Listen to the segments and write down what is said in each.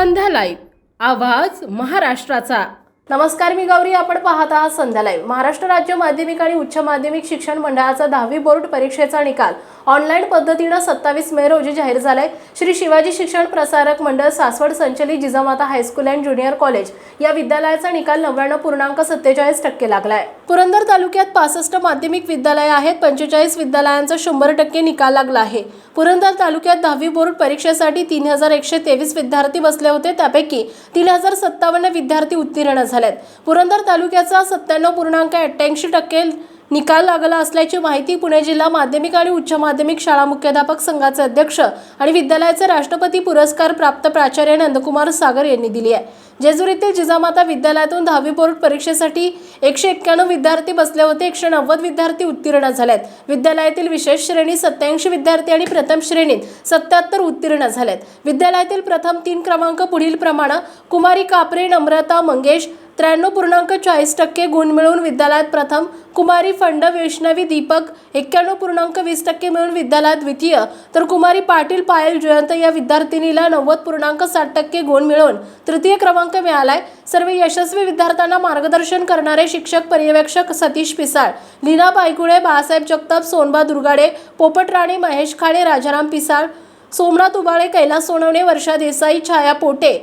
संध्या live आवाज महाराष्ट्राचा. नमस्कार मी गौरी आपण पाहत आहात संध्या लाईव्ह महाराष्ट्र राज्य माध्यमिक आणि उच्च माध्यमिक शिक्षण मंडळाचा दहावी बोर्ड परीक्षेचा निकाल. ऑनलाईन पद्धतीनं सत्तावीस मे रोजी जाहीर झालाय. श्री शिवाजी शिक्षण प्रसारक मंडळ सासवड संचलित Jijamata high school and junior college या विद्यालयाचा निकाल नव्याण्णव पूर्णांक सत्तेचाळीस टक्के लागलाय. पुरंदर तालुक्यात पासष्ट माध्यमिक विद्यालय आहेत. पंचेचाळीस विद्यालयांचा शंभर टक्के निकाल लागला आहे. पुरंदर तालुक्यात दहावी बोर्ड परीक्षेसाठी तीन हजार एकशे तेवीस विद्यार्थी बसले होते. त्यापैकी तीन हजार सत्तावन्न विद्यार्थी उत्तीर्ण झालेत. पुरंदर तालुक्याचा सत्त्याण्णव पूर्णांक अठ्ठ्याऐंशी टक्के निकाल लागला असल्याची माहिती पुणे जिल्हा माध्यमिक आणि उच्च माध्यमिक शाळा मुख्याध्यापक संघाचे अध्यक्ष आणि विद्यालयाचे राष्ट्रपती पुरस्कार प्राप्त प्राचार्य नंदकुमार सागर यांनी दिली आहे. जेजुरीतील जिजामाता विद्यालयातून दहावी बोर्ड परीक्षेसाठी एकशे एक्क्याण्णव विद्यार्थी बसले होते एकशे नव्वद विद्यार्थी उत्तीर्ण झालेत. विद्यालयातील विशेष श्रेणी सत्याऐंशी विद्यार्थी आणि प्रथम श्रेणीत सत्याहत्तर उत्तीर्ण झालेत. विद्यालयातील प्रथम तीन क्रमांक पुढील प्रमाणे कुमारी कापरे नम्रता मंगेश त्र्याण्णव पूर्णांक चाळीस टक्के गुण मिळवून विद्यालयात प्रथम कुमारी फंड वैष्णवी दीपक एक्क्याण्णव पूर्णांक वीस टक्के मिळून विद्यालयात द्वितीय. तर कुमारी पाटील पायल जयंत या विद्यार्थिनीला नव्वद पूर्णांक साठ टक्के गुण मिळवून तृतीय क्रमांक मिळालाय. सर्व यशस्वी विद्यार्थ्यांना मार्गदर्शन करणारे शिक्षक पर्यवेक्षक सतीश पिसाळ लीना पायकुळे बाळासाहेब जगताप सोनबा दुर्गाडे पोपट राणे महेश खाडे राजाराम पिसाळ सोमनाथ उबाळे कैलास सोनवणे वर्षा देसाई छाया पोटे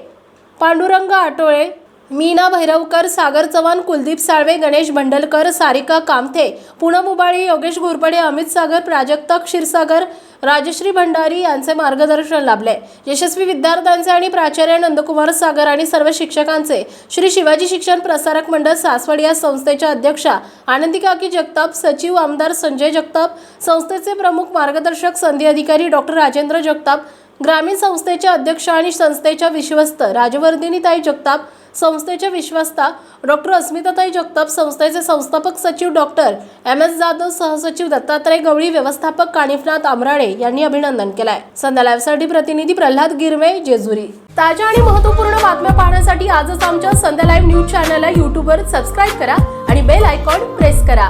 पांडुरंग आटोळे मीना भैरवकर सागर चव्हाण कुलदीप साळवे गणेश भंडलकर सारिका कामथे पूनम उबाळी योगेश घोरपडे अमित सागर प्राजक्ता क्षीरसागर राजश्री भंडारी यांचे मार्गदर्शन लाभले. यशस्वी विद्यार्थ्यांचे आणि प्राचार्य नंदकुमार सागर आणि सर्व शिक्षकांचे श्री शिवाजी शिक्षण प्रसारक मंडळ सासवड या संस्थेच्या अध्यक्षा आनंदी काकी जगताप सचिव आमदार संजय जगताप संस्थेचे प्रमुख मार्गदर्शक संधी अधिकारी डॉक्टर राजेंद्र जगताप ग्रामीण संस्थेच्या अध्यक्ष आणि संस्थेच्या विश्वस्त राजवर्धिनीताई जगताप संस्थेच्या विश्वस्ता डॉक्टर अस्मिताताई जगताप संस्थेचे संस्थापक सचिव डॉक्टर एम एस जाधव सहसचिव दत्तात्रय गवळी व्यवस्थापक कानिफनाथ आमराणे यांनी अभिनंदन केलंय. संध्या लाईव्हसाठी प्रतिनिधी प्रल्हाद गिरवे जेजुरी. ताज्या आणि महत्त्वपूर्ण बातम्या पाहण्यासाठी आजच आमच्या संध्या लाईव्ह न्यूज चॅनलला यूट्यूबवर सबस्क्राईब करा आणि बेल आयकॉन प्रेस करा.